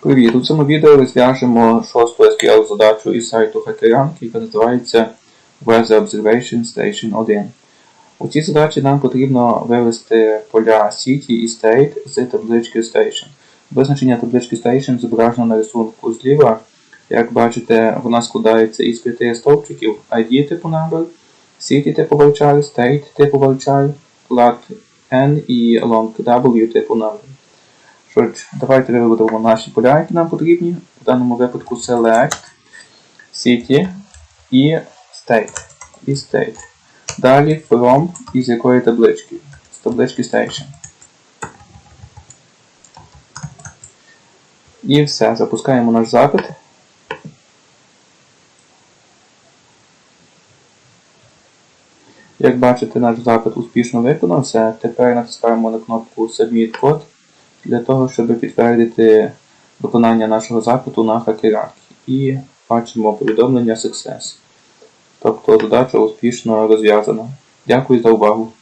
Привіт! У цьому відео розв'яжемо шосту SQL задачу із сайту HackerRank, яка називається Weather Observation Station 1. У цій задачі нам потрібно вивести поля City і State з таблички Station. Визначення таблички Station зображено на рисунку зліва. Як бачите, вона складається із п'яти стовпчиків ID типу number, City типу voucher, State типу voucher, lat N і long W типу number. Що давайте виведемо наші поля, які нам потрібні. В даному випадку select, city і state. І state. Далі from із якої таблички? З таблички station. І все, запускаємо наш запит. Як бачите, наш запит успішно виконався. Тепер натискаємо на кнопку Submit Code для того, щоб підтвердити виконання нашого запиту на хакерах. І бачимо повідомлення Success. Тобто задача успішно розв'язана. Дякую за увагу.